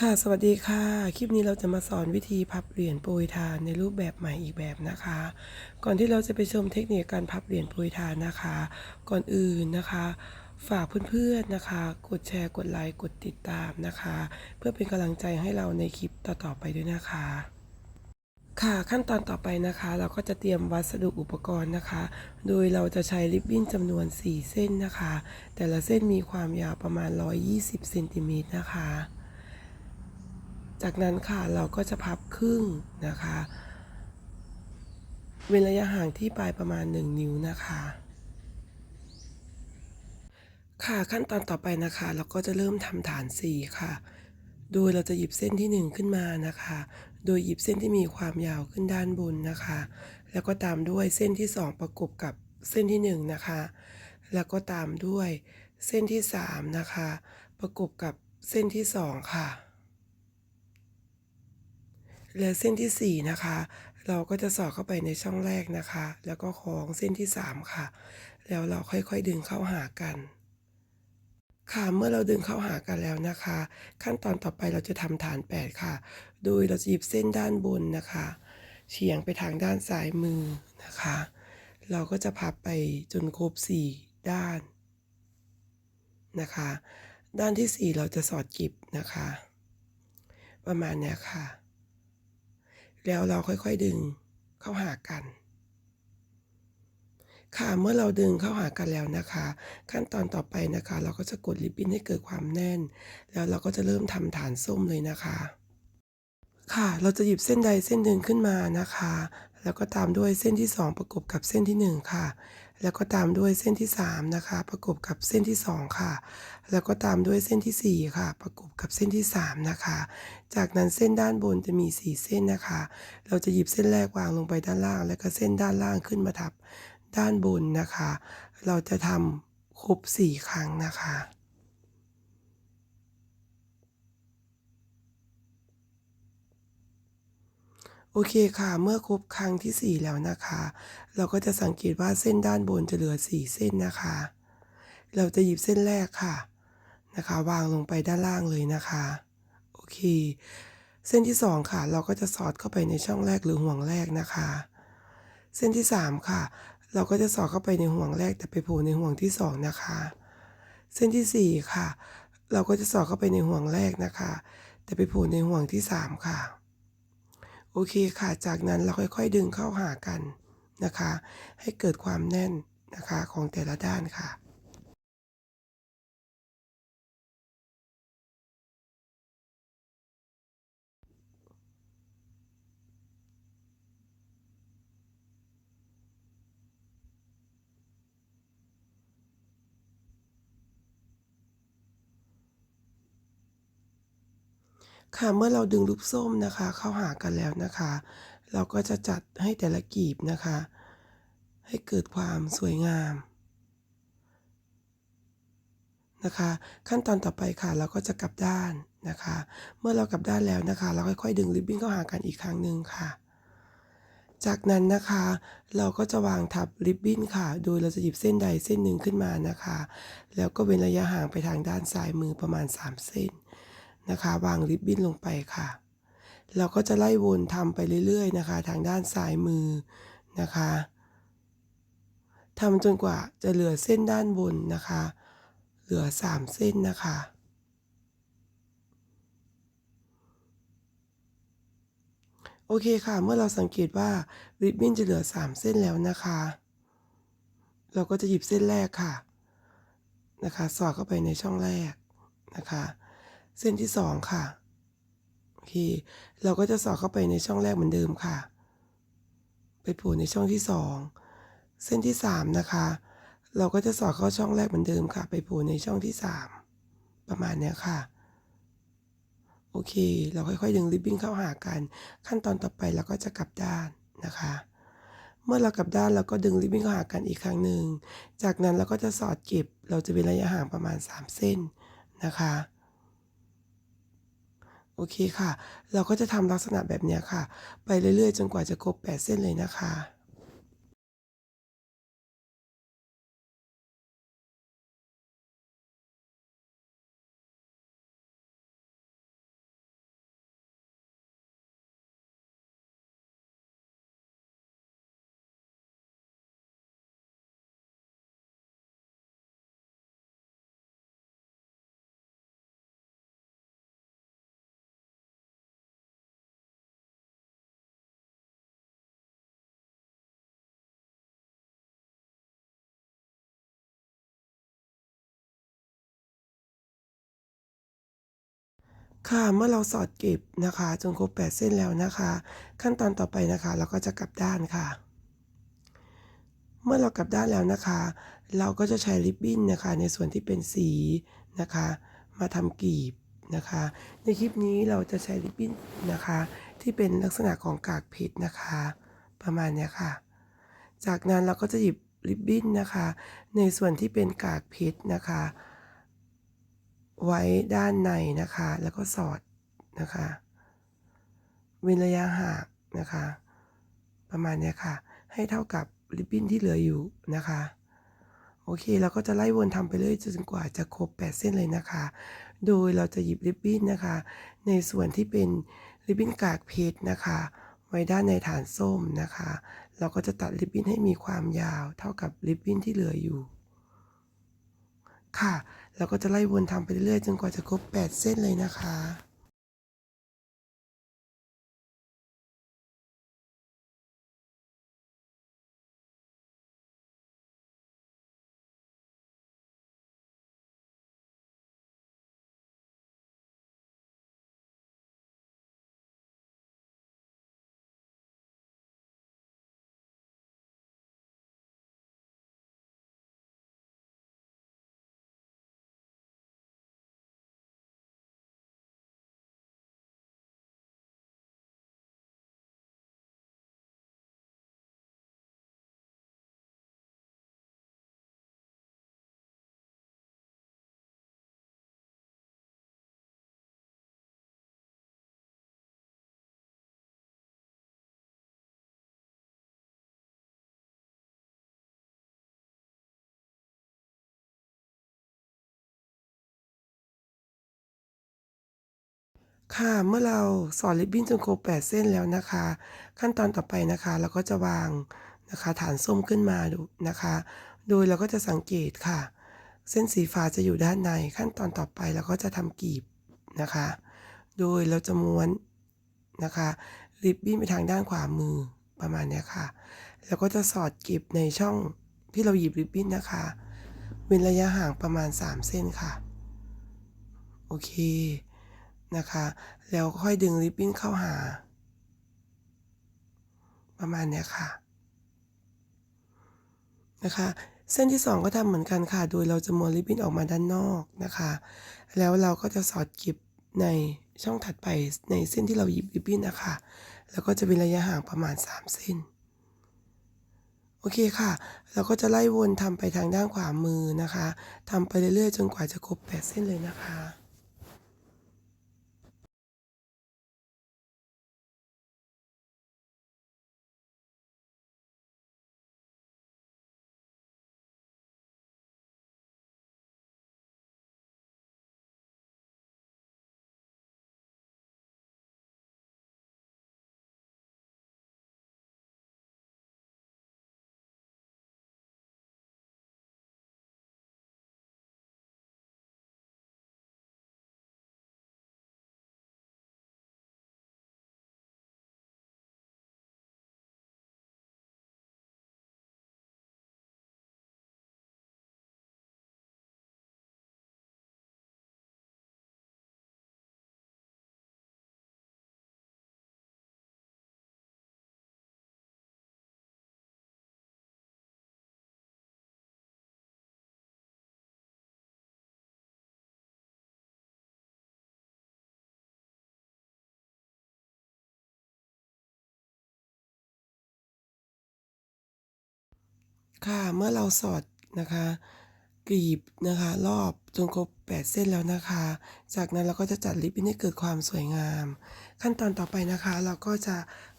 ค่ะสวัสดีค่ะ คลิปนี้เราจะมาสอนวิธีพับเหรียญโปรยทานในรูปแบบใหม่อีกแบบนะคะ ก่อนที่เราจะไปชมเทคนิคการพับเหรียญโปรยทานนะคะ ก่อนอื่นนะคะ ฝากเพื่อนๆนะคะ กดแชร์กดไลค์กดติดตามนะคะ เพื่อเป็นกำลังใจให้เราในคลิปต่อๆไปด้วยนะคะ ค่ะขั้นตอนต่อไปนะคะ เราก็จะเตรียมวัสดุอุปกรณ์นะคะ โดยเราจะใช้ริบบิ้นจำนวน 4 เส้นนะคะ แต่ละเส้นมีความยาวประมาณ 120เซนติเมตรนะคะ จากนั้นค่ะเราก็จะพับครึ่งนะคะเว้นระยะห่างที่ปลายประมาณ 1 นิ้วนะคะ ค่ะขั้นตอนต่อไปนะคะ เราก็จะเริ่มทำฐาน 4 ค่ะ โดยเราจะหยิบเส้นที่ 1 ขึ้นมานะคะ โดยหยิบเส้นที่มีความยาวขึ้นด้านบนนะคะ แล้วก็ตามด้วยเส้นที่ 2 ประกบกับเส้นที่ 1 นะคะ แล้วก็ตามด้วยเส้นที่ 3 นะคะ ประกบกับเส้นที่ 2 ค่ะ และเส้นที่ 4 นะคะ เราก็จะสอดเข้าไปในช่องแรกนะคะ แล้วก็คล้องเส้นที่ 3 ค่ะ แล้วเราค่อยๆดึงเข้าหากัน ค่ะเมื่อเราดึงเข้าหากันแล้วนะคะ ขั้นตอนต่อไปเราจะทำฐาน 8 ค่ะ โดยเราจะหยิบเส้นด้านบนนะคะ เฉียงไปทางด้านซ้ายมือนะคะ เราก็จะพับไปจนครบ 4 ด้านนะคะ ด้านที่ 4 เราจะสอดกิบนะคะ ประมาณนี้ค่ะ แล้วเราค่อยๆดึงเข้าหากัน ค่ะเมื่อเราดึงเข้าหากันแล้วนะคะ ขั้นตอนต่อไปนะคะ เราก็จะกดริบบิ้นให้เกิดความแน่น แล้วเราก็จะเริ่มทำฐานส้มเลยนะคะ ค่ะเราจะหยิบเส้นใดเส้นหนึ่งขึ้นมานะคะ แล้วก็ตามด้วยเส้นที่ 2 ประกบกับเส้นที่ 1 ค่ะ แล้วก็ตามด้วยเส้นที่ 3 นะคะ ประกบกับเส้นที่ 2 ค่ะ แล้วก็ตามด้วยเส้นที่ 4 ค่ะ ประกบกับเส้นที่ 3 นะคะ จากนั้นเส้นด้านบนจะมี 4 เส้นนะคะ เราจะหยิบเส้นแรกวางลงไปด้านล่าง แล้วก็เส้นด้านล่างขึ้นมาทับด้านบนนะคะ เราจะทำครบ 4 ครั้งนะคะ โอเคค่ะ เมื่อครบครั้งที่ 4 แล้วนะคะ เราก็จะสังเกตว่าเส้นด้านบนจะเหลือ 4 เส้นนะคะ เราจะหยิบเส้นแรกค่ะนะคะ วางลงไปด้านล่างเลยนะคะ โอเค เส้นที่ 2 ค่ะ เราก็จะสอดเข้าไปในช่องแรกหรือห่วงแรกนะคะ เส้นที่ 3 ค่ะ เราก็จะสอดเข้าไปในห่วงแรกแต่ไปโผล่ในห่วงที่ 2 นะคะ เส้นที่ 4 ค่ะ เราก็จะสอดเข้าไปในห่วงแรกนะคะ แต่ไปโผล่ในห่วงที่ 3 ค่ะ โอเคค่ะ จากนั้นเราค่อยๆดึงเข้าหากันนะคะ ให้เกิดความแน่นนะคะของแต่ละด้านค่ะ ค่ะเมื่อเราดึงลูกส้มนะคะ เข้าหากันแล้วนะคะ เราก็จะจัดให้แต่ละกีบนะคะ ให้เกิดความสวยงามนะคะ ขั้นตอนต่อไปค่ะ เราก็จะกลับด้านนะคะ เมื่อเรากลับด้านแล้วนะคะ เราค่อยๆ ดึงริบบิ้นเข้าหากันอีกครั้งหนึ่งค่ะ จากนั้นนะคะ เราก็จะวางทับริบบิ้นค่ะ โดยเราจะหยิบเส้นใดเส้นหนึ่งขึ้นมานะคะ แล้วก็เว้นระยะห่างไปทางด้านซ้ายมือประมาณ 3 เส้น นะคะ วางริบบิ้นลงไปค่ะ เราก็จะไล่วนทำไปเรื่อยๆนะคะ ทางด้านซ้ายมือนะคะทำจนกว่าจะเหลือเส้นด้านบนนะคะ เหลือ 3 เส้นนะคะ โอเคค่ะ เมื่อเราสังเกตว่าริบบิ้นจะเหลือ 3 เส้นแล้วนะคะ เราก็จะหยิบเส้นแรกค่ะ นะคะ สอดเข้าไปในช่องแรกนะคะ เส้นที่2ค่ะ โอเค เราก็จะสอดเข้าไปในช่องแรกเหมือนเดิมค่ะ ไปผล่ในช่องที่2เส้นที่3นะคะ เราก็จะสอดเข้าช่องแรกเหมือนเดิมค่ะ ไปผล่ในช่องที่3ประมาณเนี้ยค่ะ โอเค เราค่อยๆดึงริบบิ้นเข้าหากัน ขั้นตอนต่อไปเราก็จะกลับด้านนะคะ เมื่อเรากลับด้านเราก็ดึงริบบิ้นเข้าหากันอีกครั้งหนึ่ง จากนั้นเราก็จะสอดเก็บ เราจะเป็นระยะห่างประมาณ 3 เส้นนะคะ โอเคค่ะ เราก็จะทำลักษณะแบบนี้ค่ะ ไปเรื่อยๆ จนกว่าจะครบ 8 เส้นเลยนะคะ ค่ะเมื่อเราสอดเก็บนะคะจนครบ8เส้นแล้วนะคะ ขั้นตอนต่อไปนะคะ เราก็จะกลับด้านค่ะ เมื่อเรากลับด้านแล้วนะคะ เราก็จะใช้ริบบิ้นนะคะ ในส่วนที่เป็นสีนะคะ มาทำกลีบนะคะ ในคลิปนี้เราจะใช้ริบบิ้นนะคะ ที่เป็นลักษณะของกากเพชรนะคะ ประมาณนี้ค่ะ จากนั้นเราก็จะหยิบริบบิ้นนะคะ ในส่วนที่เป็นกากเพชรนะคะ ไว้ด้านในนะคะ แล้วก็สอดนะคะเว้นระยะห่างนะคะ ประมาณนี้ค่ะ ให้เท่ากับริบบิ้นที่เหลืออยู่นะคะ โอเคเราก็จะไล่วนทำไปเรื่อยจนกว่าจะครบ 8 เส้นเลยนะคะ โดยเราจะหยิบริบบิ้นนะคะ ในส่วนที่เป็นริบบิ้นกากเพชรนะคะ ไว้ด้านในฐานส้มนะคะ เราก็จะตัดริบบิ้นให้มีความยาว เท่ากับริบบิ้นที่เหลืออยู่ ค่ะ แล้วก็จะไล่วนทำไปเรื่อยๆ จนกว่าจะครบ 8 เส้นเลยนะคะ ค่ะเมื่อเราสอดริบบิ้นจนครบ8เส้นแล้วนะคะ ขั้นตอนต่อไปนะคะ เราก็จะวางนะคะ ฐานส้มขึ้นมาดูนะคะ โดยเราก็จะสังเกตค่ะ เส้นสีฟ้าจะอยู่ด้านใน ขั้นตอนต่อไปเราก็จะทำกลีบนะคะ โดยเราจะม้วนนะคะริบบิ้นไปทางด้านขวามือประมาณนี้ค่ะ แล้วก็จะสอดเก็บในช่องที่เราหยิบริบบิ้นนะคะ เว้นระยะห่างประมาณ 3 เส้นค่ะ โอเค นะคะ แล้วค่อยดึงริบบิ้นเข้าหา ประมาณเนี้ยค่ะนะคะเส้นที่ 2 ก็ทำเหมือนกันค่ะ โดยเราจะม้วนริบบิ้นออกมาด้านนอกนะคะ แล้วเราก็จะสอดก็บในช่องถัดไปในเส้นที่เราหยิบริบบิ้นนะคะ แล้วก็จะเป็นระยะห่างประมาณ 3 เส้น โอเคค่ะ เราก็จะไล่วนทำไปทางด้านขวามือนะคะทำไปเรื่อยๆ จนกว่าจะครบ 8 เส้นเลยนะคะ ค่ะ เมื่อเราสอดนะคะกลีบนะคะรอบจนครบ 8 เส้นแล้วนะคะ จากนั้นเราก็จะจัดริบบิ้นให้เกิดความสวยงาม ขั้นตอนต่อไปนะคะ เราก็จะ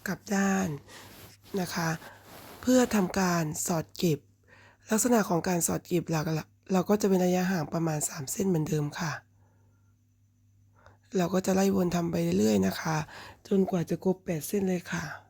กลับด้านนะคะ เพื่อทำการสอดเก็บ ลักษณะของการสอดเก็บเราเราก็จะเป็นระยะห่างประมาณ 3 เส้นเหมือนเดิมค่ะ เราก็จะไล่วนทำไปเรื่อยๆนะคะ จนกว่าจะครบ 8 เส้นเลยค่ะ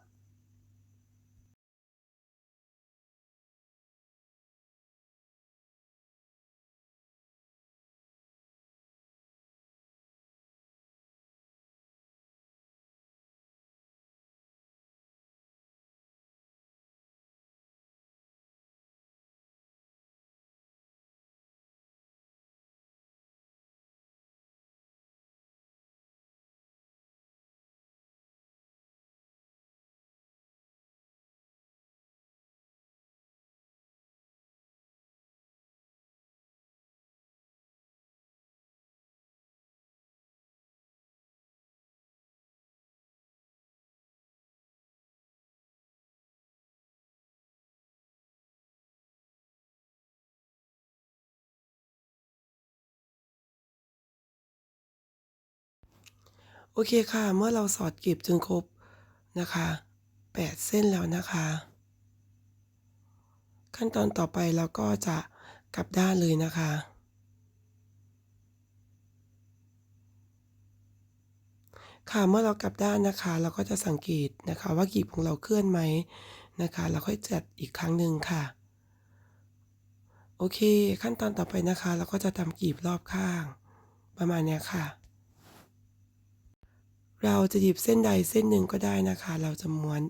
โอเคค่ะ เมื่อเราสอดกลีบจนครบนะคะแปดเส้นแล้วนะคะ ขั้นตอนต่อไปเราก็จะกลับด้านเลยนะคะ ค่ะเมื่อเรากลับด้านนะคะ เราก็จะสังเกตนะคะว่ากลีบของเราเคลื่อนไหมนะคะ เราค่อยจัดอีกครั้งหนึ่งค่ะ โอเค ขั้นตอนต่อไปนะคะ เราก็จะทำกลีบรอบข้าง ประมาณนี้ค่ะ เราจะหยิบเส้นใดเส้นหนึ่งก็ได้นะคะ เราจะม้วน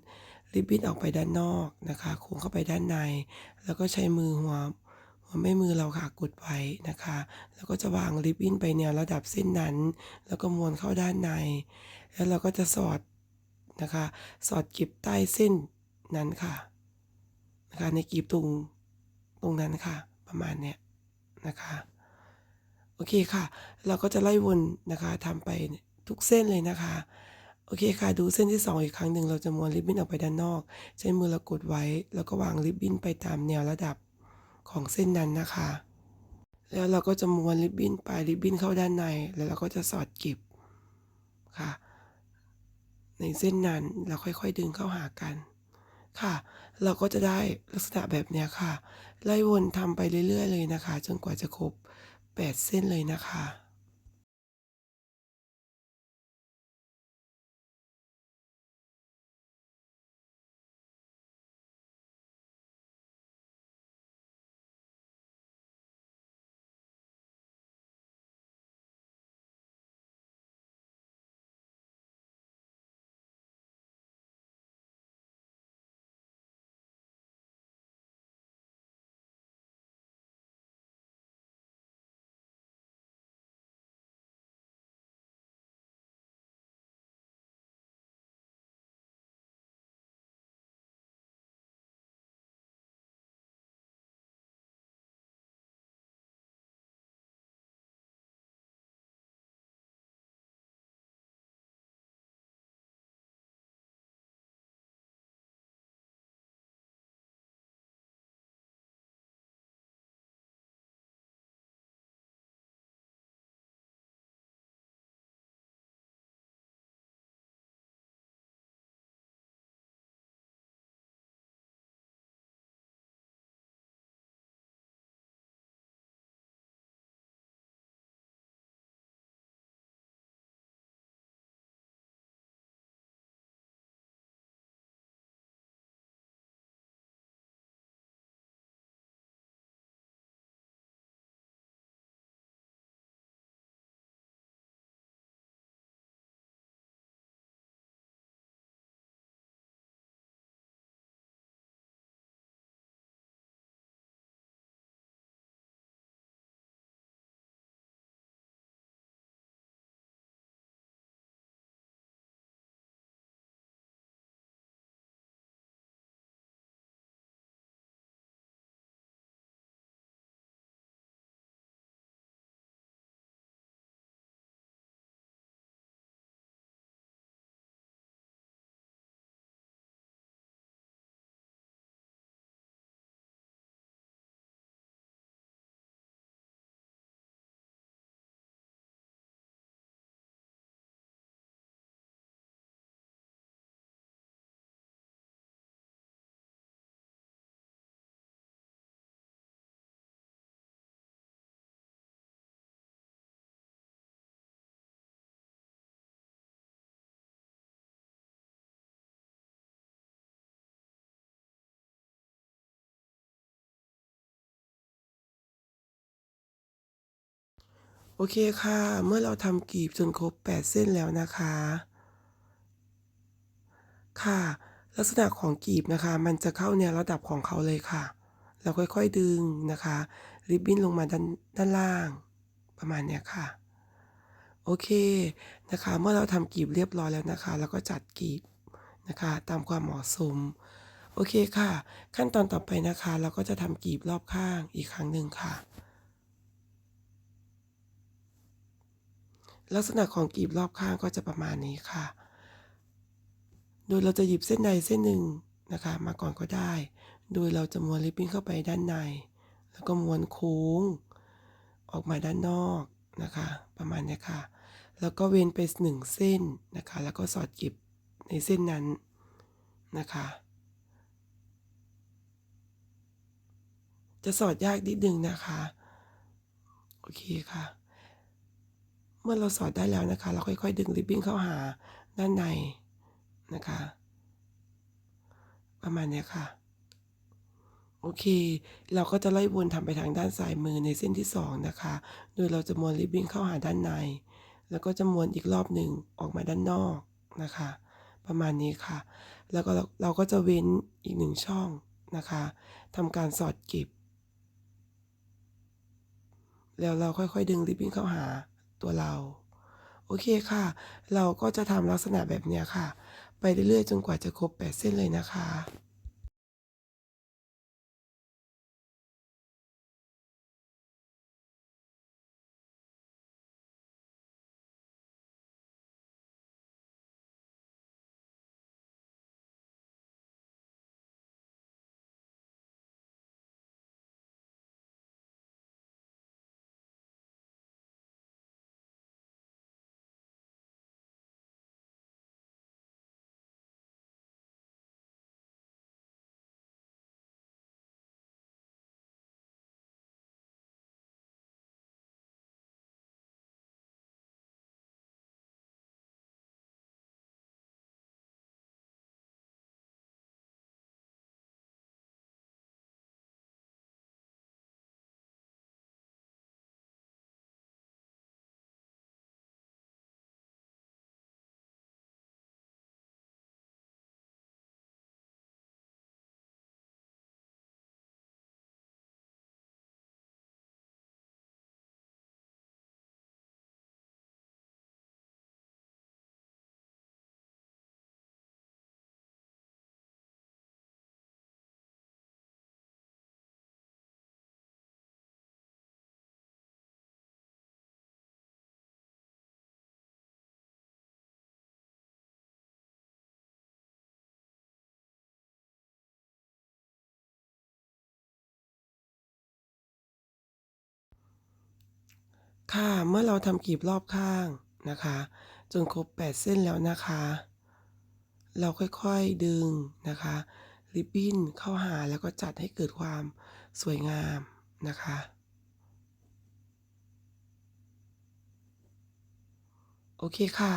ริบบิ้นออกไปด้านนอกนะคะโค้งเข้าไปด้านใน แล้วก็ใช้มือหัวหัวแม่มือเราค่ะกดไว้นะคะ แล้วก็จะวางริบบิ้นไปแนวระดับเส้นนั้น แล้วก็ม้วนเข้าด้านใน แล้วเราก็จะสอดนะคะ สอดเก็บใต้เส้นนั้นค่ะนะคะในกลีบตรงตรงนั้นค่ะ ประมาณเนี้ยนะคะ โอเคค่ะ เราก็จะไล่วนนะคะทำไป ทุกเส้นเลยนะคะ โอเคค่ะ ดูเส้นที่ 2 อีกครั้งหนึ่งเราจะม้วนริบบิ้นออกไปด้านนอก ใช้มือเรากดไว้ แล้วก็วางริบบิ้นไปตามแนวระดับของเส้นนั้นนะคะ แล้วเราก็จะม้วนริบบิ้นไปริบบิ้นเข้าด้านใน แล้วเราก็จะสอดเก็บค่ะ ในเส้นนั้นเราค่อยๆดึงเข้าหากันค่ะ เราก็จะได้ลักษณะแบบนี้ค่ะ ไล่วนทำไปเรื่อย ๆ เลยนะคะ จนกว่าจะครบ 8 เส้นเลยนะคะ โอเคค่ะ เมื่อเราทำกลีบจนครบ 8 เส้นแล้วนะคะ ค่ะ ลักษณะของกลีบนะคะ มันจะเข้าแนระดับของเขาเลยค่ะ เราค่อยๆดึงนะคะ ริบบิ้นลงมาด้านด้านล่าง ประมาณเนี้ยค่ะ โอเคนะคะ เมื่อเราทำกลีบเรียบร้อยแล้วนะคะ เราก็จัดกลีบนะคะ ตามความเหมาะสม โอเคค่ะ ขั้นตอนต่อไปนะคะ เราก็จะทำกลีบรอบข้างอีกครั้งหนึ่งค่ะ ลักษณะของกลีบรอบข้างก็จะประมาณนี้ค่ะ โดยเราจะหยิบเส้นใดเส้นหนึ่งนะคะ มาก่อนก็ได้ โดยเราจะม้วนริบบิ้นเข้าไปด้านใน แล้วก็ม้วนโค้ง ออกมาด้านนอกนะคะ ประมาณนี้ค่ะ แล้วก็เว้นไปหนึ่งเส้นนะคะ แล้วก็สอดเก็บในเส้นนั้นนะคะ จะสอดยากนิดนึงนะคะ โอเคค่ะ เมื่อเราสอดได้แล้วนะคะ เราค่อยๆ ดึงริบบิ้นเข้าหาด้านในนะคะ ประมาณนี้ค่ะ โอเค เราก็จะไล่วนทำไปทางด้านซ้ายมือในเส้นที่สองนะคะ โดยเราจะม้วนริบบิ้นเข้าหาด้านใน แล้วก็จะม้วนอีกรอบหนึ่งออกมาด้านนอกนะคะ ประมาณนี้ค่ะ แล้วก็เราเราก็จะเว้นอีกหนึ่งช่องนะคะทำการสอดเก็บ แล้วเราค่อยๆ ดึงริบบิ้นเข้าหา ตัวเรา โอเคค่ะ เราก็จะทำลักษณะแบบนี้ค่ะ ไปเรื่อยๆจนกว่าจะครบ 8 เส้นเลยนะคะ ค่ะ เมื่อเราทำกลีบรอบข้างนะคะ จนครบ 8 เส้นแล้วนะคะ เราค่อยๆดึงนะคะ ริบบิ้นเข้าหาแล้วก็จัดให้เกิดความสวยงามนะคะโอเคค่ะ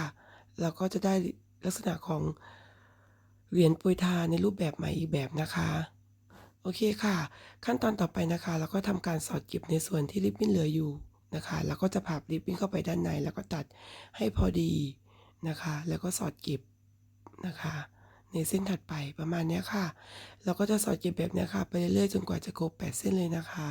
เราก็จะได้ลักษณะของเหรียญปรยทาในรูปแบบใหม่อีกแบบนะคะ โอเคค่ะ ขั้นตอนต่อไปนะคะ เราก็ทำการสอดเก็บในส่วนที่ริบบิ้นเหลืออยู่ นะคะ แล้วก็จะพับริบบิ้นเข้าไปด้านใน แล้วก็ตัดให้พอดีนะคะ แล้วก็สอดเก็บนะคะ ในเส้นถัดไปประมาณนี้ค่ะ เราก็จะสอดเก็บแบบนี้ค่ะ ไปเรื่อยๆจนกว่าจะครบ 8 เส้นเลยนะคะ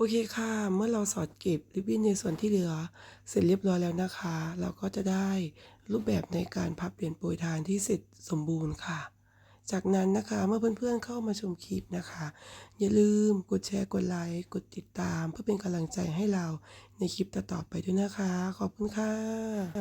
โอเคค่ะ เมื่อเราสอดเก็บริบบิ้นในส่วนที่เหลือ เสร็จเรียบร้อยแล้วนะคะ เราก็จะได้รูปแบบในการพับเหรียญโปรยทานที่เสร็จสมบูรณ์ค่ะ จากนั้นนะคะเมื่อเพื่อนๆเข้ามาชมคลิปนะคะ อย่าลืมกดแชร์กดไลค์กดติดตาม เพื่อเป็นกำลังใจให้เราในคลิปต่อๆไปด้วยนะคะ ขอบคุณค่ะ